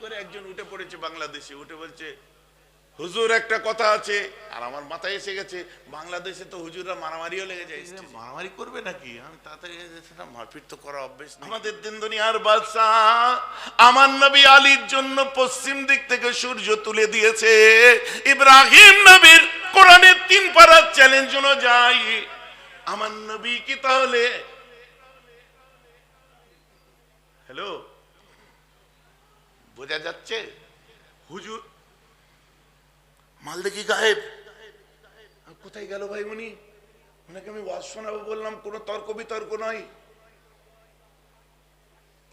করে একজন উঠে পড়েছে বাংলাদেশে উঠে বলছে হুজুর একটা কথা আছে। আর আমার মাথায় এসে গেছে বাংলাদেশে তো হুজুররা মারামারিও লেগে যায় মারামারি করবে নাকি? আমি তাড়াতাড়ি মারপিট তো করা অভ্যেস আমাদের দিন দুনিয়ার বাদশাহ আমার নবী আলীর জন্য পশ্চিম দিক থেকে সূর্য তুলে দিয়েছে। ইব্রাহিম নবীর কোরআনের তিন পারার চ্যালেঞ্জ অনুযায়ী আমার নবী কি তাহলে হ্যালো বোঝা যাচ্ছে? হুজুর মাল দেখি গায়েব? কোথায় গেল ভাই উনি ওনাকে আমি ওয়াজ শোনাবো বললাম কোনো তর্ক বিতর্ক নয়।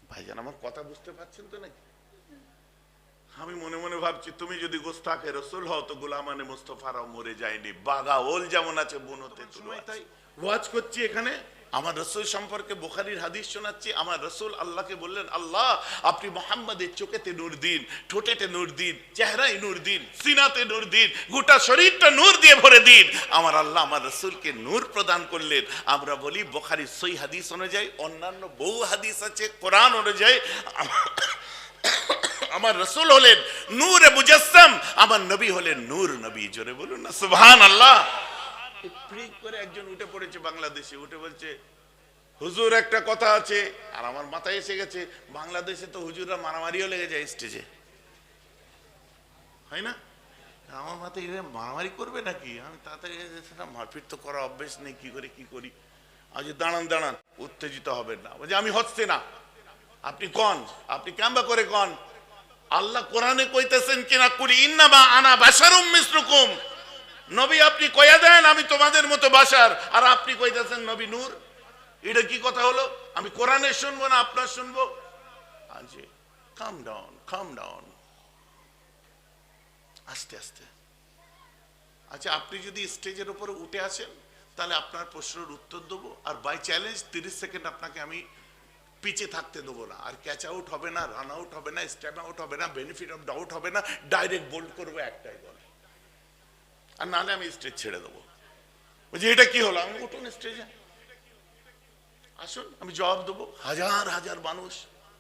ভাইজান আমার কথা বুঝতে পারছেন তো নাকি? আমি মনে মনে ভাবছি তুমি যদি গোস্তাকে রসুল হও তো গোলামানে মুস্তফারাও মরে যায়নি। বাগা ওল যেমন আছে সময় তাই ওয়াজ করছি এখানে আমার রসুল সম্পর্কে বুখারির হাদিস শোনাচ্ছি, আমার রসুল আল্লাহকে বললেন, আল্লাহ, আপনি মোহাম্মদের চোখেতে নূর দিন, ঠোঁটেতে নূর দিন, চেহারায় নূর দিন, সিনাতে নূর দিন, গোটা শরীরটা নূর দিয়ে ভরে দিন। আমার আল্লাহ আমার রসুলকে নূর প্রদান করলেন। আমরা বলি, বুখারির সই হাদিস অনুযায়ী, অন্যান্য বহু হাদিস আছে, কোরআন অনুযায়ী, আমার- রসুল হলেন নূরে মুজাসসাম, আমার নবী হলেন নূর নবী। জোরে বলুন না সুবহান আল্লাহ ফ্রি করে একজন উঠে পড়েছে বাংলাদেশে, উঠে বলছে, হুজুর, একটা কথা আছে। আর আমার মাথায় এসে গেছে, বাংলাদেশে তো হুজুররা মারামারিও লেগে যায় স্টেজে হয় না? আমার মাথায় এরকম মারামারি করবে নাকি? আমি তাড়াতাড়ি মারপিট তো করা অভ্যেস নেই, কি করে, কি করি? আজ দাঁড়ান দাঁড়ান, উত্তেজিত হবেন না। বলছে, আমি হচ্ছে না। আপনি কন? আপনি কেমবা করে কন? আল্লাহ কোরআনে কইতেছেন কিনা, কুলি ইন্নামা আনা বাশারুম মিসলুকুম। নবী আপনি কয়া দেন, আমি তোমাদের মতো বাসার। আর আপনি কইতেছেন, নবী নূর, এটা কি কথা হলো? আমি কোরআনে শুনব না, আপনার শুনব? কাম ডাউন কাম ডাউন আস্তে আস্তে। আচ্ছা আপনি যদি স্টেজের উপরে উঠে আসেন, তাহলে আপনার প্রশ্নের উত্তর দেবো। আর বাই চ্যালেঞ্জ তিরিশ সেকেন্ড আপনাকে আমি পিছে থাকতে দেবো না। আর ক্যাচ আউট হবে না রান আউট হবে না স্ট্যাপ আউট হবে না বেনিফিট অফ ডাউট হবে না ডাইরেক্ট বোল্ড করব একটাই বল। আর নাহলে আমি স্টেজ ছেড়ে দেবো বলছি এটা কি হলো আমি উঠুন স্টেজে আসুন আমি জবাব দেবো হাজার হাজার মানুষ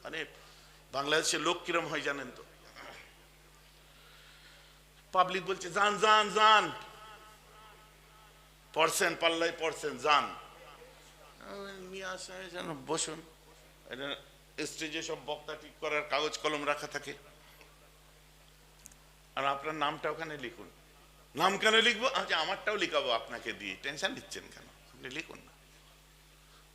মানে বাংলাদেশের লোক কিরম হয় জানেন তো পাবলিক বলছে যান যান যান পড়ছেন পাল্লায় পড়ছেন যান নিয়ে যেন বসুন স্টেজে সব বক্তা ঠিক করার কাগজ কলম রাখা থাকে আর আপনার নামটা ওখানে লিখুন নাম কেন লিখব? আচ্ছা আমারটাও লিখাবো আপনাকে দিয়ে। টেনশন দিচ্ছেন কেন? আপনি লিখুন না।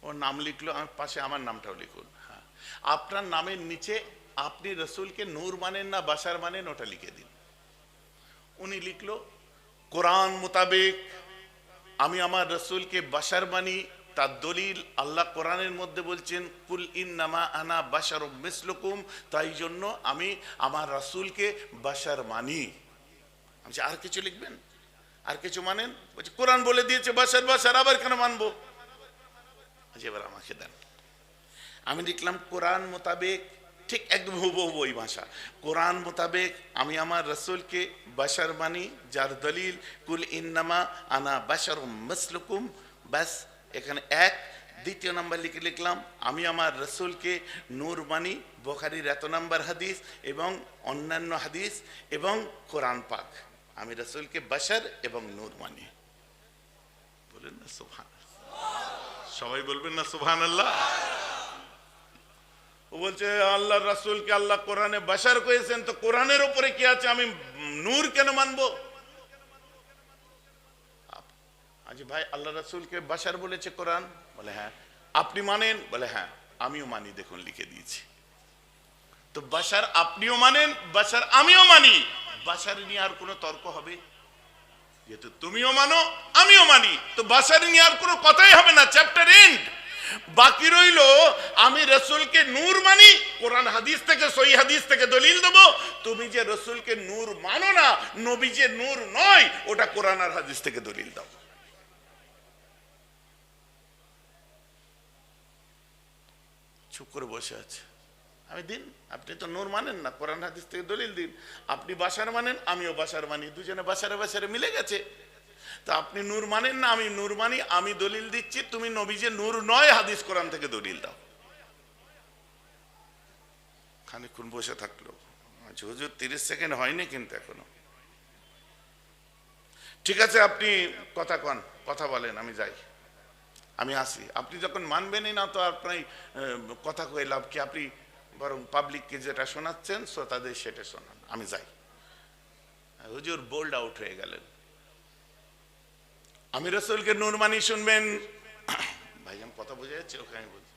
ওর নাম লিখলো আমার পাশে আমার নামটাও লিখুন। হ্যাঁ। আপনার নামের নিচে আপনি রসুলকে নূর মানেন না বাসার মানেন, ওটা লিখে দিন। উনি লিখলো, কোরআন মোতাবেক আমি আমার রসুলকে বাসার মানি। তার দলিল আল্লাহ কোরআনের মধ্যে বলছেন, কুল ইন্নামা আনা বাসার মিসলুকুম। তাই জন্য আমি আমার রসুলকে বাসার মানি। বলছি, আর কিছু লিখবেন? আর কিছু মানেন? বলছে কোরআন বলে দিয়েছে বাসার বাসার আবার কেন মানবো? এবার আমাকে দেন। আমি লিখলাম কোরআন মোতাবেক ঠিক একদম হুবহু ওই ভাষা। কোরআন মোতাবেক আমি আমার রসুলকে বাসার মানি যার দলিল কুল ইন্নামা আনা বাসার মসলুকুম ব্যাস এখানে এক। দ্বিতীয় নাম্বার লিখে লিখলাম আমি আমার রসুলকে নূর মানি বোখারির এত নাম্বার হাদিস এবং অন্যান্য হাদিস এবং কোরআন পাক। আমি রসুলকে বাসার এবং নূর মানি। বলেন না, সুবহান। সবাই বলবেন না সুবহান আল্লাহ ও বলছে, আল্লাহ রাসূলকে আল্লাহ কোরআনে বাসার করেছেন, তো কোরআনের উপরে কি আছে? আমি নূর কেন মানবো? আজ ভাই, আল্লাহ রাসূলকে বাসার বলেছে কোরআন? বলে হ্যাঁ। আপনি মানেন? বলে হ্যাঁ। আমিও মানি, দেখুন, লিখে দিয়েছি। তো বাসার আপনিও মানেন বাসার আমিও মানি। বাসার নিয়ে আর কোনো তর্ক হবে? যেহেতু তুমিও মানো, আমিও মানি। তো বাসার নিয়ে আর কোনো কথাই হবে না চ্যাপ্টার এন্ড বাকি রইল, আমি রসুলকে নূর মানি, কোরআন হাদিস থেকে সই হাদিস থেকে দলিল দেবো। তুমি যে রসুলকে নূর মানো না, নবী যে নূর নয়, ওটা কোরআন আর হাদিস থেকে দলিল দাও। চুপ করে বসে আছে। আমি দিন আপনি তো নূর মানেন না কোরআন হাদিস থেকে দলিল দিন। আপনি বাসার মানেন আমিও বাসার মানি। দুজনে বাসারে বাসারে মিলে গেছে। তা আপনি নূর মানেন না আমি নূর মানি আমি দলিল দিচ্ছি তুমি নবী যে নূর নয় হাদিস কোরআন থেকে দলিল দাও। খানিক্ষণ বসে থাকল। আচ্ছা হুজুর তিরিশ সেকেন্ড হয়নি কিন্তু এখনও। ঠিক আছে আপনি কথা কন কথা বলেন আমি যাই। আমি আসি। আপনি যখন মানবেনই না তো আপনি আহ, কথা কয়ে লাভ কি? আপনি বরং পাবলিককে যেটা শোনাচ্ছেন, শ্রোতাদের সেটা শোনান। আমি যাই। হুজুর বোল্ড আউট হয়ে গেলেন। আমি রসুলকে নুরমানি শুনবেন। ভাইজান কথা বোঝা যাচ্ছে ওকে আমি বলছি।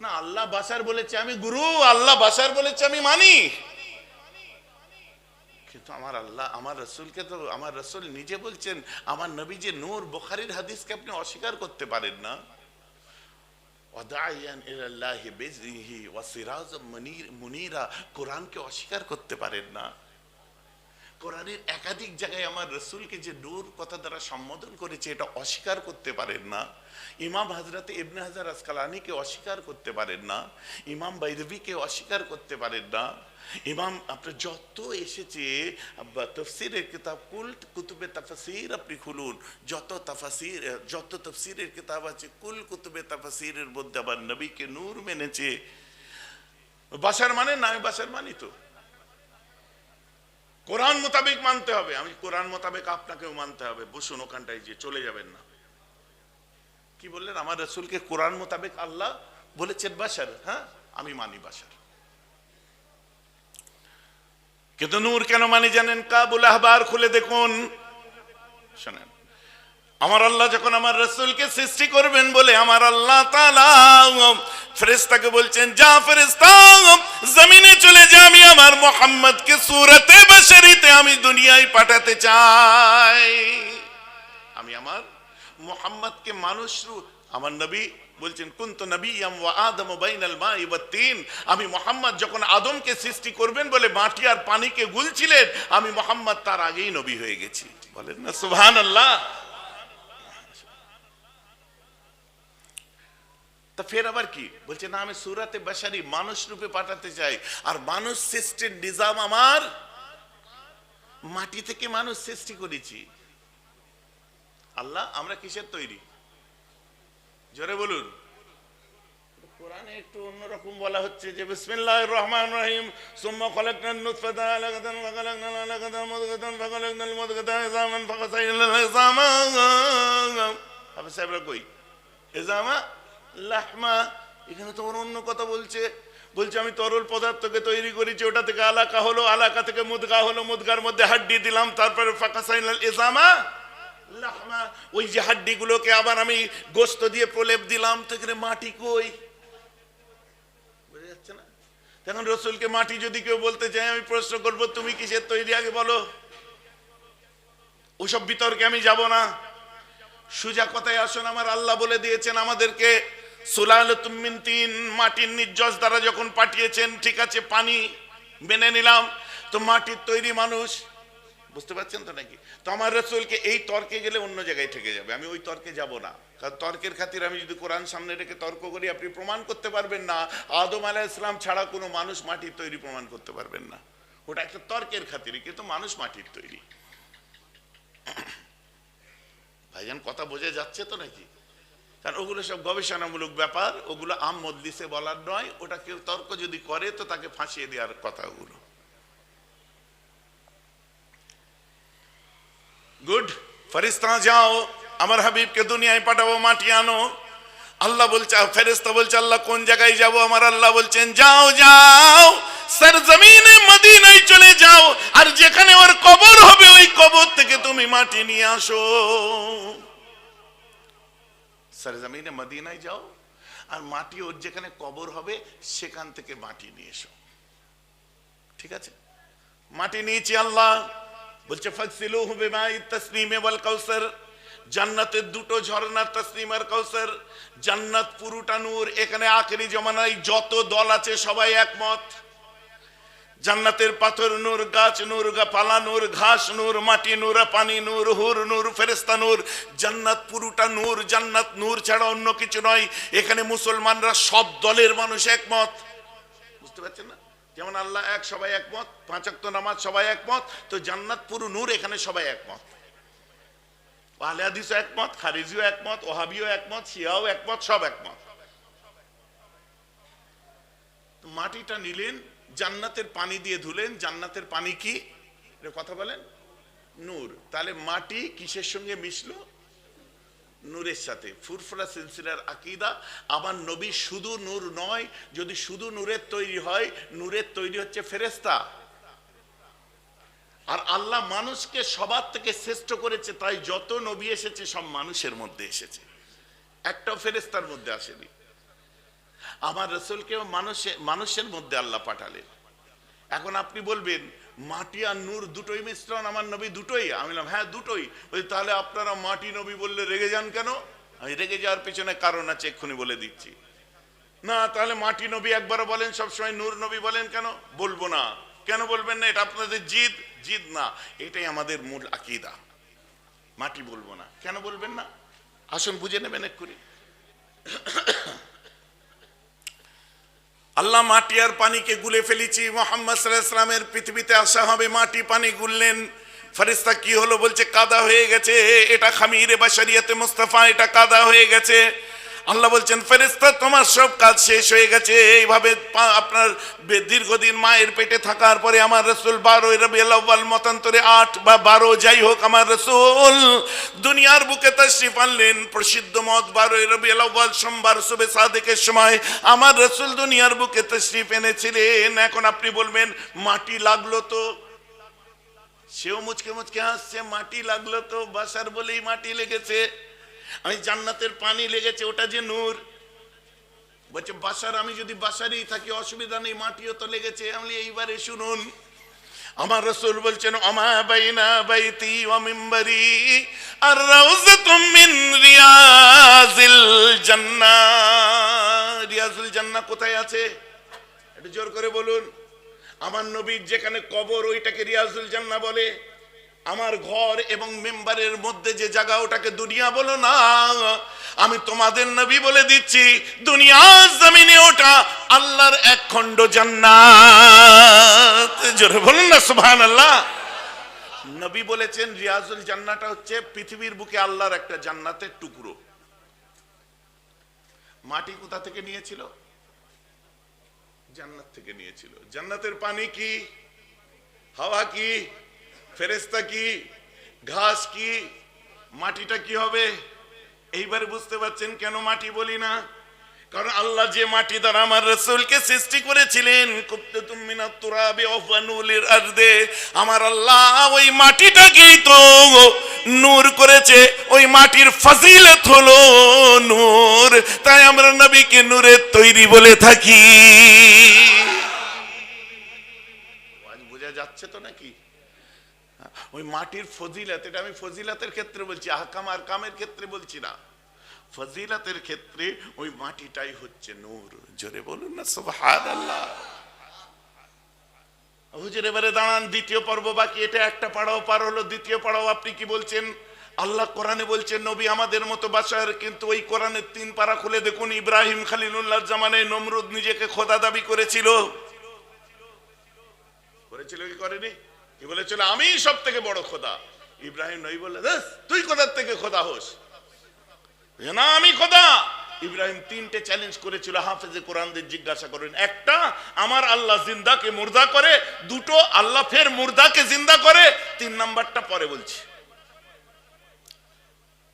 না, আল্লাহ বাসার বলেছে আমি গুরু, আল্লাহ বাসার বলেছে আমি মানি। কিন্তু আমার আল্লাহ, আমার রসুলকে তো, আমার রসুল নিজে বলছেন, আমার নবী যে নূর বোখারির হাদিসকে আপনি অস্বীকার করতে পারেন না। ওয়াদাইয়ান ইলাল্লাহি বিজনিহি ওয়া সিরাজাম মুনির মুনিরা কোরআনকে অস্বীকার করতে পারেন না কোরআনের একাধিক জায়গায় আমার রসুলকে যে নূর কথা দ্বারা সম্বোধন করেছে, এটা অস্বীকার করতে পারেন না। ইমাম হাজরাতে ইবনে হাজার আসকালানিকে অস্বীকার করতে পারেন না। ইমাম বাইরবিকে অস্বীকার করতে পারেন না। ইমাম আপনার যত এসেছে তফসিরের কিতাব কুল কুতুবে তাফাসির আপনি খুলুন। যত তাফাসির, যত তফসিরের কিতাব আছে, কুল কুতুবে তাফাসিরের মধ্যে আবার নবীকে নূর মেনেছে। বাসার মানে না আমি বাসার মানি তো। কোরআন মোতাবেক মানতে হবে। আমি কোরআন মোতাবেক আপনাকেও মানতে হবে। বসুন ওখানটায় যে চলে যাবেন না। কি বললেন? আমার রসুলকে কোরআন মোতাবেক আল্লাহ বলেছেন বাসার হ্যাঁ? আমি মানি বাসার কিন্তু নূর কেন মানি জানেন? কাবুল আহবার খুলে দেখুন। শোনেন, আমার আল্লাহ যখন আমার রসুলকে সৃষ্টি করবেন বলে আমার আল্লাহ তাআলা ফেরেশতাকে বলছেন, যা ফেরেশতা, জমিনে চলে যা, আমি আমার মোহাম্মদকে সুরতে বশরিতে আমি দুনিয়ায় পাঠাতে চাই। আমি আমার মোহাম্মদকে মানুষ আমার নবী বলছেন, কুন্ত নবী আদম বাইনাল তিন। আমি মোহাম্মদ যখন আদমকে সৃষ্টি করবেন বলে মাটি আর পানিকে গুলছিলেন, আমি মোহাম্মদ তার আগেই নবী হয়ে গেছি। বলেন না, সুবহানাল্লাহ। তা ফের আবার কি বলছে না আমি সুরাতে বাসারি মানুষ রূপে পাঠাতে চাই আর মানুষ সৃষ্টির নিজাম আমার মাটি থেকে মানুষ সৃষ্টি করেছি আল্লাহ আমরা কিসের তৈরি জোরে বলুন কোরআনে একটু অন্যরকম বলা হচ্ছে যে রহমানির রহিম সাহেবরা কই লাহমা, এখানে তো ওর অন্য কথা বলছে। বলছে, আমি তরল পদার্থকে তৈরি করেছি, ওটা থেকে আলাকা হলো, আলাকা থেকে মুদগা হলো, মুদগার মধ্যে হাড্ডি দিলাম, তারপরে ফাকাসাইনাল ইজামা, লাহমা, ওই যে হাড্ডিগুলোকে আবার আমি গোস্ত দিয়ে প্রলেপ দিলাম, তো এখানে মাটি কই? বোঝা যাচ্ছে না? তখন রসুলকে মাটি যদি কেউ বলতে চায়, আমি প্রশ্ন করব, তুমি কিসের তৈরি আগে বলো? ওসব বিতর্কে আমি যাব না। সুজা কথায় আসুন, আমার আল্লাহ বলে দিয়েছেন আমাদেরকে সুলালতুমিন তিন, মাটির নির্যস দ্বারা যখন পাঠিয়েছেন, ঠিক আছে, পানি মেনে নিলাম। তো মাটির তৈরি মানুষ, বুঝতে পারছেন তো নাকি? তো আমার রসুলকে এই তর্কে গেলে অন্য জায়গায় থেকে যাবে। আমি ওই তর্কে যাব না। কারণ তর্কের খাতির আমি যদি কোরআন সামনে রেখে তর্ক করি, আপনি প্রমাণ করতে পারবেন না। আদম আলাহ ইসলাম ছাড়া কোনো মানুষ মাটির তৈরি প্রমাণ করতে পারবেন না। ওটা একটা তর্কের খাতিরে, কিন্তু মানুষ মাটির তৈরি। ভাইজান, কথা বোঝা যাচ্ছে তো নাকি? কারণ ওগুলো সব গবেষণামূলক ব্যাপার, ওগুলো আম মজলিসে বলার নয়, ওটা কেউ তর্ক যদি করে তো তাকে ফাঁসিয়ে দেওয়ার কথা ওগুলো গুড ফেরিস্তা যাও, আমার হাবিবকে দুনিয়ায় পাঠাবো, মাটি আনো। আল্লাহ বলছে ফেরেস্তা বলছে, আল্লাহ কোন জায়গায় যাব? আমার আল্লাহ বলছেন, যাও যাও, সরজমিনে মদিনায় চলে যাও, আর যেখানে ওর কবর হবে, ওই কবর থেকে তুমি মাটি নিয়ে আসো। সরজমিনে মদিনায় যাও, আর মাটি ওর যেখানে কবর হবে, সেখান থেকে মাটি নিয়ে এসো। ঠিক আছে? মাটি নিয়েছি আল্লাহ। বলছে ফাকসিলুহু বিমাই তাসনিমে ওয়াল কাউসার। জান্নাতের দুটো ঝর্ণার তসনিম আর কাউসার। জান্নাত পুরোটা নূর। এখানে আখেরি জমানায় যত দল আছে সবাই একমত। জান্নাতের পাথর নূর, গাছ নূর, পালা নূর, ঘাস নূর, মাটি নূর, পানি নূর, হুর নূর ফেরেস্তা নূর। জান্নাত পুরোটা নূর, জান্নাত নূর ছাড়া অন্য কিছু নয়। এখানে মুসলমানরা সব দলের মানুষ একমত। বুঝতে পারছেন না? যেমন আল্লাহ এক, সবাই একমত। পাঁচাক্ত নামাজ, সবাই একমত। তো জান্নাত পুরো নূর, এখানে সবাই একমত। আহলে একমত, খারিজিও একমত, ওহাবিও একমত, শিয়াও একমত, সব একমত। মাটিটা নিলেন জান্নাতের পানি দিয়ে ধুলেন। জান্নাতের পানি কি? কথা বলেন। নূর। তাহলে মাটি কিসের সঙ্গে মিশলো? নূরের সাথে। ফুরফুরা সিলসিলার আকিদা। আমার নবী শুধু নূর নয়, যদি শুধু নূরের তৈরি হয়, নূরের তৈরি হচ্ছে ফেরেস্তা আর আল্লাহ মানুষকে সবার থেকে শ্রেষ্ঠ করেছে, তাই যত নবী এসেছে, সব মানুষের মধ্যে এসেছে। একটাও ফেরেস্তার মধ্যে আসেনি। আমার রসুলকেও মানুষের মানুষের মধ্যে আল্লাহ পাঠালেন। এখন আপনি বলবেন, মাটি আর নূর দুটোই মিশ্রণ, আমার নবী দুটোই? আমি বললাম হ্যাঁ দুটোই। ওই তাহলে আপনারা মাটি নবী বললে রেগে যান কেন? আমি রেগে যাওয়ার পেছনে কারণ আছে, এক্ষুনি বলে দিচ্ছি। না, তাহলে মাটি নবী একবারও বলেন, সবসময় নূর নবী বলেন কেন? বলব না। কেন বলবেন না? এটা আপনাদের জিদ। জিদ না। এটাই আমাদের মূল আকিদা। মাটি বলব না। কেন বলবেন না? আসুন, বুঝে নেবেন এক্ষুনি। আল্লাহ মাটি আর পানিকে গুলে ফেলেছি, মোহাম্মদ সাল্লাহামের পৃথিবীতে আসা হবে, মাটি পানি গুললেন। ফরিস্তা কি হলো বলছে, কাদা হয়ে গেছে, এটা খামিরে বা শরিয়াতে মুস্তাফা, এটা কাদা হয়ে গেছে। আল্লাহ বলছেন, ফেরেশতা, তোমার সব কাজ শেষ হয়ে গেছে। এইভাবে আপনার দীর্ঘদিন মায়ের পেটে থাকার পরে আমার রসুল বারো আউয়াল মতান্তরে আট বা বারো, যাই হোক, আমার রসুল দুনিয়ার বুকে তশরিফ আনলেন। প্রসিদ্ধ মত বারোই রবিউল আউয়াল সোমবার শুভে সাদেকের সময় আমার রসুল দুনিয়ার বুকে তশরিফ এনেছিলেন। এখন আপনি বলবেন, মাটি লাগল তো? সেও মুচকে মুচকে হাসছে, মাটি লাগল তো? বাসার বলেই মাটি লেগেছে। আমি জান্নাতের পানি লেগেছে, ওটা যে নূর। বলছে, বাসার, আমি যদি বাসারই থাকি, অসুবিধা নেই, মাটিও তো লেগেছে। আমি এইবারে শুনুন, আমার রসুল বলছেন অমা বাইনা বাইতি ওয়া মিম্বরি আর রাউযাতুম মিন রিয়াজিল জান্নাহ রিয়াজুল জান্নাহ কোথায় আছে? একটু জোর করে বলুন। আমার নবীর যেখানে কবর, ওইটাকে রিয়াজুল জান্নাহ বলে। আমার ঘর এবং মেম্বারের মধ্যে যে জায়গা, ওটাকে দুনিয়া বলো না। আমি তোমাদের নবী বলে দিচ্ছি দুনিয়া জমিনে ওটা আল্লাহর এক খণ্ড জান্নাত। জোরে বলুন না, সুবহানাল্লাহ। নবী বলেছেন, রিয়াজুল জান্নাটা হচ্ছে পৃথিবীর বুকে আল্লাহর একটা জান্নাতের টুকরো। মাটি কোথা থেকে নিয়েছিল? জান্নাত থেকে নিয়েছিল। জান্নাতের পানি কি? হাওয়া কি? ফেরেস্তা কি? ঘাস কি? মাটিটা কি হবে? এইবার বুঝতে পারছেন কেন মাটি বলি না? কারণ আল্লাহ যে মাটি দ্বারা আমার রসুলকে সৃষ্টি করেছিলেন আমার আল্লাহ ওই মাটিটাকেই তো নূর করেছে, ওই মাটির ফজিলত হলো নূর। তাই আমরা নবীকে নূরের তৈরি বলে থাকি। বোঝা যাচ্ছে তো নাকি? ওই মাটির ফজিলাত, এটা আমি ফজিলাতের ক্ষেত্রে বলছি, আহকাম আর কামের ক্ষেত্রে বলছি না। ফজিলাতের ক্ষেত্রে ওই মাটিটাই হচ্ছে নূর। জোরে বলুন না, সুবহানাল্লাহ। হুজুর, এবারে দাঁড়ান, দ্বিতীয় পর্ব বাকি, এটা একটা পাড়াও পার হলো, দ্বিতীয় পাড়াও আপনি কি বলছেন? আল্লাহ কোরআনে বলছেন, নবী আমাদের মতো বাসার কিন্তু ওই কোরআনের তিন পারা খুলে দেখুন, ইব্রাহিম খালিলুল্লাহ জামানে নমরুদ নিজেকে খোদা দাবি করেছিল। করেছিল কি করেনি? কি বলেছিল? আমি সব থেকে বড় খোদা। ইব্রাহিম নই "ধ্যাস, তুই খোদার থেকে খোদা হোস? না আমি খোদা। ইব্রাহিম তিনটে চ্যালেঞ্জ করেছিল হাফেজে কোরআনদের জিজ্ঞাসা করেন। একটা আমার আল্লাহ জিন্দাকে মুর্দা করে দুটো আল্লাহ ফের মুর্দাকে জিন্দা করে তিন নাম্বারটা পরে বলছি।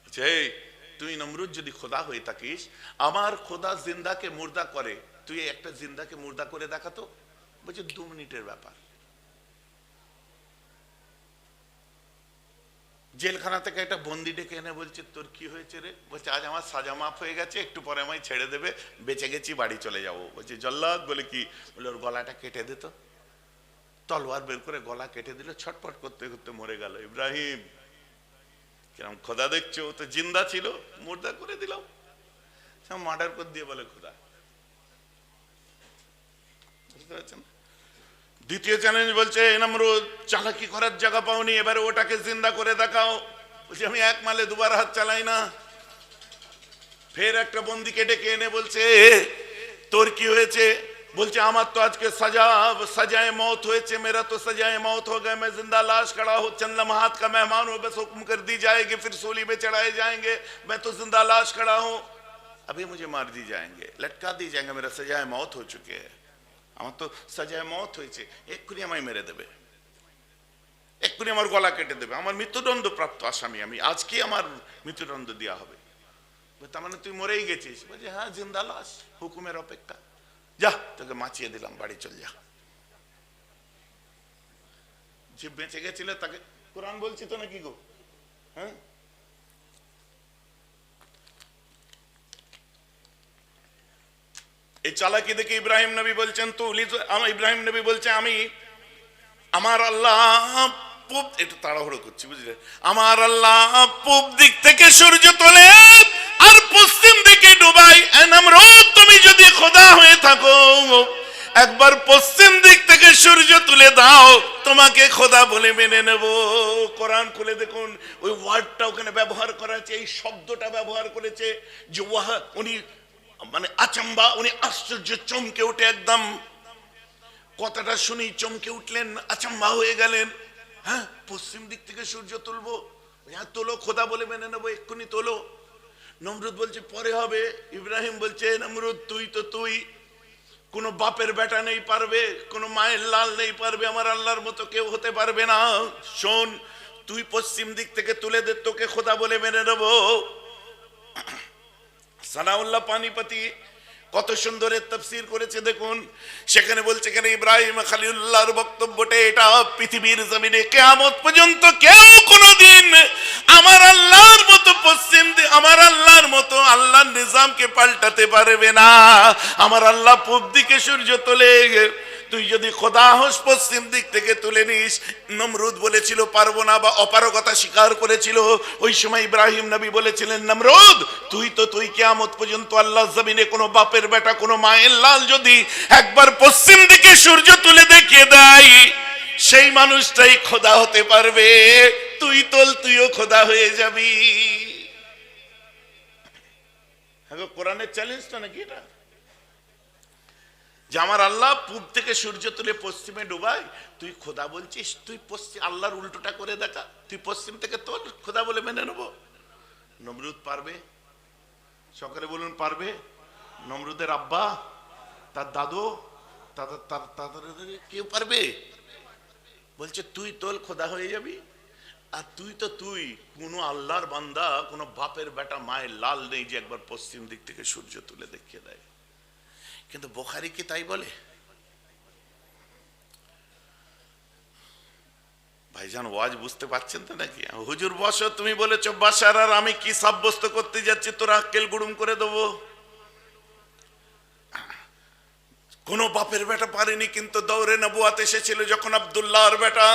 বলছে, তুই নমরুদ যদি খোদা হয়ে থাকিস আমার খোদা জিন্দাকে মুর্দা করে তুই একটা জিন্দাকে মুর্দা করে দেখাতো? বলছে দু মিনিটের ব্যাপার। জেলখানা থেকে একটা বন্দি ডেকে এনে বলছে, তোর কি হয়েছে রে? বলছে, আজ আমার সাজা মাফ হয়ে গেছে, একটু পরে আমায় ছেড়ে দেবে, বেঁচে গেছি, বাড়ি চলে যাব। বলছে, জল্লাদ, বলে কি, বলে, ওর গলাটা কেটে দিত তলোয়ার বের করে গলা কেটে দিল ছটপট করতে করতে মরে গেল। ইব্রাহিম, কিরম খোদা দেখছ? ও তো জিন্দা ছিল, মুর্দা করে দিলাম। মার্ডার করে দিয়ে বলে খোদা। বুঝতে পারছেন? দ্বিতীয় চ্যালেঞ্জ বলছে এনামরু চালাকি করার জায়গা পাওনি এবারে ওটাকে জিন্দা করে দেখাও বলছে আমি এক মালে দুবার হাত চালাই না ফের একটা বন্দিকে ডেকে এনে বলছে তোর কি হয়েছে বলছে আমার তো আজকে সাজা সাজায় মৌত হয়েছে মেরা তো সাজায় মৌত ہو گئے میں زندہ লাশ کھڑا হো چند لمحات কা মেহমান হো بس হুকুম কর দি جائے ফির پھر سولی پہ چڑھائے মে তো জিন্দা লাশ زندہ হো ابھی مجھے مار دی جائیں گے لٹکا دی جائیں گے میرا سجائے موت ہو چکے ہیں আমার তো সাজায় মত হয়েছে, এক্ষুনি আমায় মেরে দেবে। এক্ষুনি আমার গলা কেটে দেবে। আমার মৃত্যুদণ্ড প্রাপ্ত আসামি আমি। আজকে আমার মৃত্যুদণ্ড দেওয়া হবে। তার মানে তুই মরেই গেছিস? বলছি হ্যাঁ জিন্দা লাশ, হুকুমের অপেক্ষা। যা, তোকে মাচিয়ে দিলাম, বাড়ি চল যা। যে বেঁচে গেছিল, তাকে কোরআন বলছি তো নাকি গো? হ্যাঁ? এই চালাকি দেখে ইব্রাহিম নবী বলছেন, তো আমার ইব্রাহিম নবী বলছে, আমি, আমার আল্লাহ পূব একটু তাড়াহুড়ো করছি, বুঝলে? আমার আল্লাহ পূব দিক থেকে সূর্য তোলে আর পশ্চিম দিকে ডুবাই। নামরুদ তুমি যদি খোদা হয়ে থাকো, একবার পশ্চিম দিক থেকে সূর্য তুলে দাও, তোমাকে খোদা বলে মেনে নেব। কোরআন খুলে দেখুন, ওই ওয়ার্ডটা ওখানে ব্যবহার করা আছে এই শব্দটা ব্যবহার করেছে যে ওয়াহা, উনি মানে আচম্বা, উনি আশ্চর্য, চমকে উঠে একদম। কথাটা শুনেই চমকে উঠলেন, আচম্বা হয়ে গেলেন। হ্যাঁ পশ্চিম দিক থেকে সূর্য তুলবো। হ্যাঁ তোলো, খোদা বলে মেনে নেব, এক্ষুনি তোলো। নমরুদ বলছে, পরে হবে। ইব্রাহিম বলছে, নমরুদ, তুই তো তুই। কোনো বাপের বেটা নেই পারবে, কোনো মায়ের লাল নেই পারবে, আমার আল্লাহর মতো কেউ হতে পারবে না। শোন, তুই পশ্চিম দিক থেকে তুলে দে, তোকে খোদা বলে মেনে নেব। সানাউল্লাহ পানিপতি কত সুন্দরের তফসির করেছে দেখুন। সেখানে বলছে, কেন ইব্রাহিম খালিউল্লাহর বক্তব্যটা, এটা পৃথিবীর জমিনে কেয়ামত পর্যন্ত কেউ কোনোদিন আমার আল্লাহর মতো পশ্চিম আমার আল্লাহর মতো আল্লাহর নিজামকে পাল্টাতে পারবে না। আমার আল্লাহ পূব দিকে সূর্য তোলে তুই যদি খোদা হোস পশ্চিম দিক থেকে তুলে নিস, নমরুদ বলেছিল পারব না বা অপারগতা স্বীকার করেছিল। ওই সময় ইব্রাহিম নবী বলেছিলেন, নমরুদ, তুই তো তুই কেয়ামত পর্যন্ত আল্লাহ জমিনে কোনো বাপের বেটা, কোনো মায়ের লাল যদি একবার পশ্চিম দিকে সূর্য তুলে দেখিয়ে দেয়, সেই মানুষটাই খোদা হতে পারবে। তুই তোল, তুইও খোদা হয়ে যাবি। হ্যাঁ কোরআনের চ্যালেঞ্জটা নাকি এটা? যে আমার আল্লাহ পূব থেকে সূর্য তুলে পশ্চিমে ডুবাই তুই খোদা বলছিস? তুই পশ্চিম, আল্লাহর উল্টোটা করে দেখা। তুই পশ্চিম থেকে তোর খোদা বলে মেনে নেব। নমরুদ পারবে? সকালে বলুন, পারবে? নমরুদের আব্বা, তার দাদু কেউ পারবে? বলছে, তুই তোল খোদা হয়ে যাবি। আর তুই তো, তুই কোনো আল্লাহর বান্দা, কোনো বাপের বেটা, মায়ের লাল নেই যে একবার পশ্চিম দিক থেকে সূর্য তুলে দেখিয়ে দেয়। কিন্তু বোখারি কি তাই বলে? ভাইজান, ওয়াজ বুঝতে পারছেন তো নাকি? হুজুর, বসো, তুমি বলেছ, বাসার আর আমি কি সাব্যস্ত করতে যাচ্ছি, তোরা আক্কেল গুড়ুম করে দেবো। কোন বাপের বেটা পারেনি, কিন্তু দৌড়ে নবুয়াত এসেছিল যখন আব্দুল্লাহর বেটা।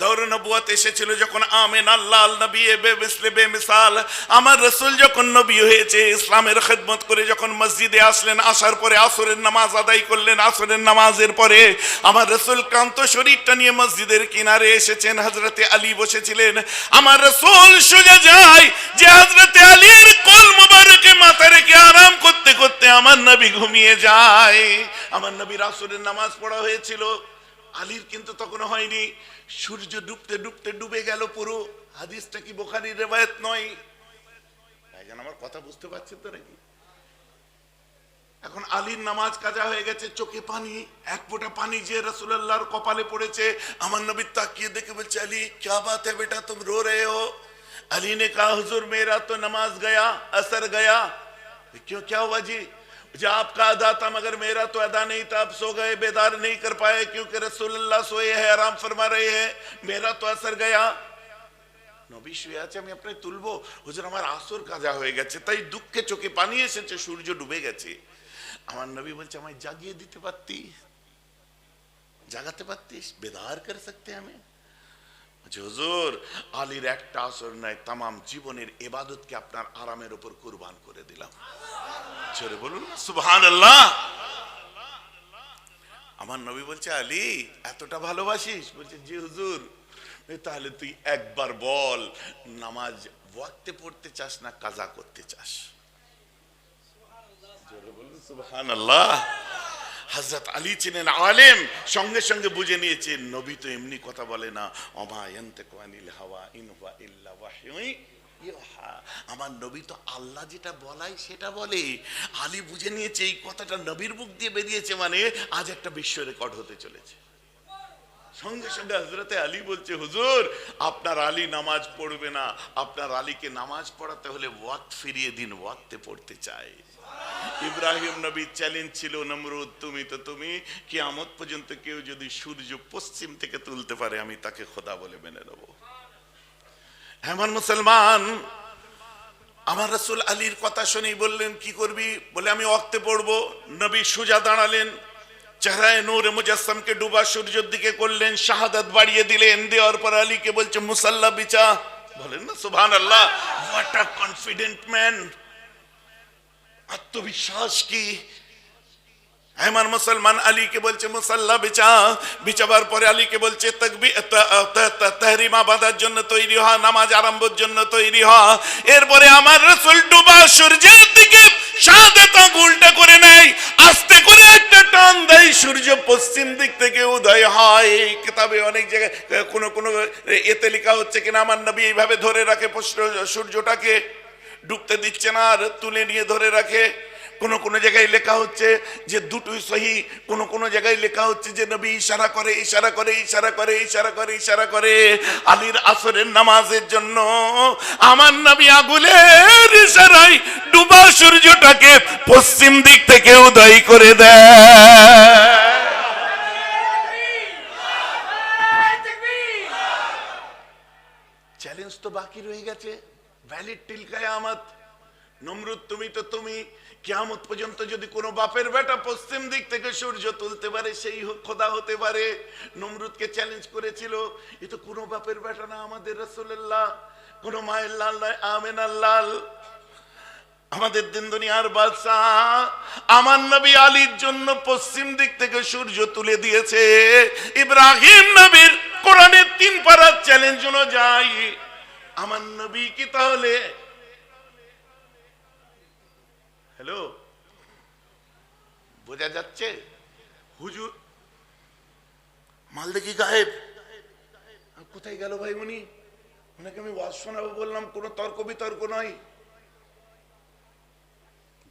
দৌড়ে নবুয়াত এসেছিল যখন আমেন আল্লাহ নবী বে মিসলে বে মিসাল আমার রসুল যখন নবী হয়েছে, ইসলামের খেদমত করে যখন মসজিদে আসলেন, আসার পরে আসরের নামাজ আদায় করলেন, আসরের নামাজের পরে আমার রসুল ক্রান্ত শরীরটা নিয়ে মসজিদের কিনারে এসেছেন হজরতে আলী বসেছিলেন। আমার রসুল সোজা যায় যে হজরতে আলীর কোল মুবারকে মাথা রেখে আরাম করতে করতে আমার নবী ঘুমিয়ে যায়। আমার নবীর আসরের নামাজ পড়া হয়েছিল। আলীর কিন্তু তখন হয়নি সূর্য ডুবতে ডুবতে ডুবে গেল পুরো হাদিসটা কি বোখারির রেবায়ত নয় ভাইজান আমার কথা বুঝতে পারছেন তো নাকি এখন আলীর নামাজ কাজা হয়ে গেছে চোখে পানি এক ফোঁটা পানি যে রসুল্লাহর কপালে পড়েছে আমার নবী তাকিয়ে দেখে বলছে আলী क्या बात है बेटा तुम रो रहे हो अली ने कहा हुजूर मेरा तो नमाज गया असर गया क्यों क्या हुआ जी جا آپ کا ادا تھا مگر میرا تو ادا نہیں تھا، آپ سو گئے، بیدار نہیں کر پائے کیونکہ رسول اللہ سوئے ہے آرام فرما رہے ہیں، میرا تو اثر گیا۔ নবী শুয়ে আছে আমি আপনাকে তুলবো تا আমার دکھ کے چوکے پانی ہے দুঃখে شور جو ڈوبے گا ডুবে ہمارا نبی بل বলছে ہمیں جاگیے دیتے পারতি জাগাতে পারতিস بیدار کر سکتے ہمیں۔ বলছে, হুজুর আলীর একটা আসর নাই তামাম জীবনের এবাদতকে আপনার আরামের উপর কুরবান করে দিলাম। ছেড়ে বলুন সুবহানাল্লাহ। আমার নবী বলছে আলী এতটা ভালোবাসিস? বলছে জি হুজুর। তাহলে তুই একবার বল নামাজ ওয়াক্তে পড়তে চাস না কাজা করতে চাস? বলুন হযরত আলী ছিলেন আলেম, সঙ্গে সঙ্গে বুঝে নিয়েছেন নবী তো এমনি কথা বলে না হাওয়া ইল্লা আমার নবী তো আল্লাহ যেটা বলাই সেটা বলে। আলী বুঝে নিয়েছে, এই কথাটা নবীর মুখ দিয়ে বেরিয়েছে মানে আজ একটা বিশ্ব রেকর্ড হতে চলেছে। সঙ্গে সঙ্গে হজরতে আলী বলছে, হুজুর, আপনার আলী নামাজ পড়বে না। আপনার আলীকে নামাজ পড়াতে হলে ওয়াক্ত ফিরিয়ে দিন, ওয়াক্তে পড়তে চাই। ইব্রাহিম নবীর চ্যালেঞ্জ ছিল, নমরুদ, তুমি তো তুমি, কিয়ামত পর্যন্ত কেউ যদি সূর্য পশ্চিম থেকে তুলতে পারে, আমি তাকে খোদা বলে মেনে নেব। হেমন মুসলমান, আমার রসুল আলীর কথা শুনেই বললেন, কি করবি? বলে, আমি অক্তে পড়ব। নবী সুজা দাঁড়ালেন, চেহারায় নূরে মুজাসসামকে ডুবা সূর্যের দিকে করলেন, শাহাদাত বাড়িয়ে দিলেন, দেওয়ার পর আলীকে বলছে, মুসাল্লা বিচা। বলেন না সুবহান আল্লাহ হোয়াট আ কনফিডেন্ট ম্যান আত্মবিশ্বাস কি? হেমান মুসলমান আলীকে বলছে, মুসাল্লা বিছা বিছাবার পরে আলীকে বলছে তাহরিমা বাঁধার জন্য তৈরি হ নামাজ আরম্ভের জন্য তৈরি হ এরপরে আমার রসুল ডুবা সূর্যের দিকে সাদে উল্টা করে নেয়। আস্তে করে একটা টান দেয়, সূর্য পশ্চিম দিক থেকে উদয় হয়। কিতাবে অনেক জায়গায়, কোন কোন এতে লেখা হচ্ছে কিনা, আমার নবী এইভাবে ধরে রাখে সূর্যটাকে। ডুবতে দিচ্ছে না আর তুলে নিয়ে ধরে রাখে। কোন কোন জায়গায় লেখা হচ্ছে যে দুটোই সহি কোন কোন জায়গায় লেখা হচ্ছে যে নবী ইশারা করে ইশারা করে ইশারা করে ইশারা করে ইশারা করে। আলীর আসরের নামাজের জন্য আমার নবী আগুলের ইশারায় ডুবা সূর্যটাকে পশ্চিম দিক থেকে উদয় করে দেয়। চ্যালেঞ্জ তো বাকি রয়ে গেছে। ভ্যালিড টিল কায়ামত নমরুদ তুমি তো তুমি কিয়ামত পর্যন্ত যদি কোনো বাপের বেটা পশ্চিম দিক থেকে সূর্য তুলতে পারে, সেই খোদা হতে পারে। নমরুদকে চ্যালেঞ্জ করেছিল, এ তো কোনো বাপের বেটা না আমাদের রসুল্লাহ কোনো মায়ের লাল নয়, আমেনার লাল। আমাদের দিন দুনিয়ার বাদশাহ, আমার নবী আলীর জন্য পশ্চিম দিক থেকে সূর্য তুলে দিয়েছে। ইব্রাহিম নবীর কোরআনের তিন পাড়ার চ্যালেঞ্জ অনুযায়ী আমার নবী কি তাহলে? হ্যালো বোঝা যাচ্ছে? হুজুর মাল দেখি গায়েব? কোথায় গেল ভাই উনি? ওনাকে আমি ওয়াজ শোনাবো বললাম, কোনো তর্ক বিতর্ক নয়।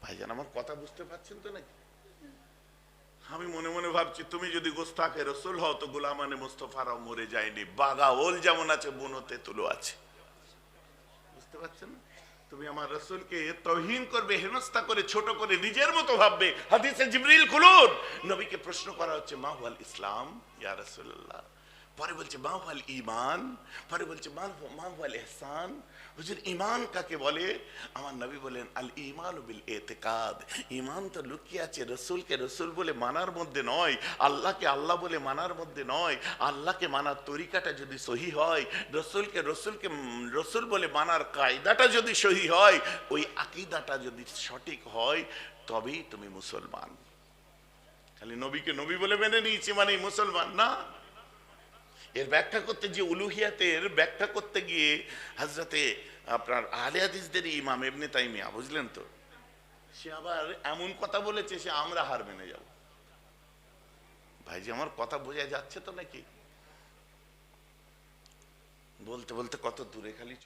ভাইজান, আমার কথা বুঝতে পারছেন তো নাকি? আমি মনে মনে ভাবছি, তুমি যদি গোস্তাকে রসুল হও তো গোলামানে মুস্তফারাও মরে যায়নি বাগা ওল যেমন আছে, বুনোতে তুলো আছে। বুঝতে পারছেন? তুমি আমার রসুলকে তহিন করবে, হেনস্থা করে, ছোট করে, নিজের মতো ভাববে। হাদিসে জিবরিল খুলুন। নবীকে প্রশ্ন করা হচ্ছে মাহুয়াল ইসলাম? ইয়া রাসূলুল্লাহ। পরে বলছে মা হুয়াল ঈমান পরে বলছে মা হু- মা হুয়াল ইহসান। হুজুর, ঈমান কাকে বলে? আমার নবী বলেন, আল ইমান বিল ইতিকাদ। ঈমান তো লুকিয়ে আছে রসুলকে রসুল বলে মানার মধ্যে নয়, আল্লাহকে আল্লাহ বলে মানার মধ্যে নয়। আল্লাহকে মানার তরিকাটা যদি সহি হয়, রসুলকে রসুলকে রসুল বলে মানার কায়দাটা যদি সহি হয়, ওই আকিদাটা যদি সঠিক হয়, তবেই তুমি মুসলমান। খালি নবীকে নবী বলে মেনে নিয়েছি মানে মুসলমান, না? এর ব্যাখ্যা করতে যে উলুহিয়াতের ব্যাখ্যা করতে গিয়ে হাজরাতে আপনার আলে হাদিসদের ইমাম এমনি তাইমিয়া, বুঝলেন তো? সে আবার এমন কথা বলেছে সে আমরা হার মেনে যাব। ভাই যে আমার কথা বোঝা যাচ্ছে তো নাকি? বলতে বলতে কত দূরে খালি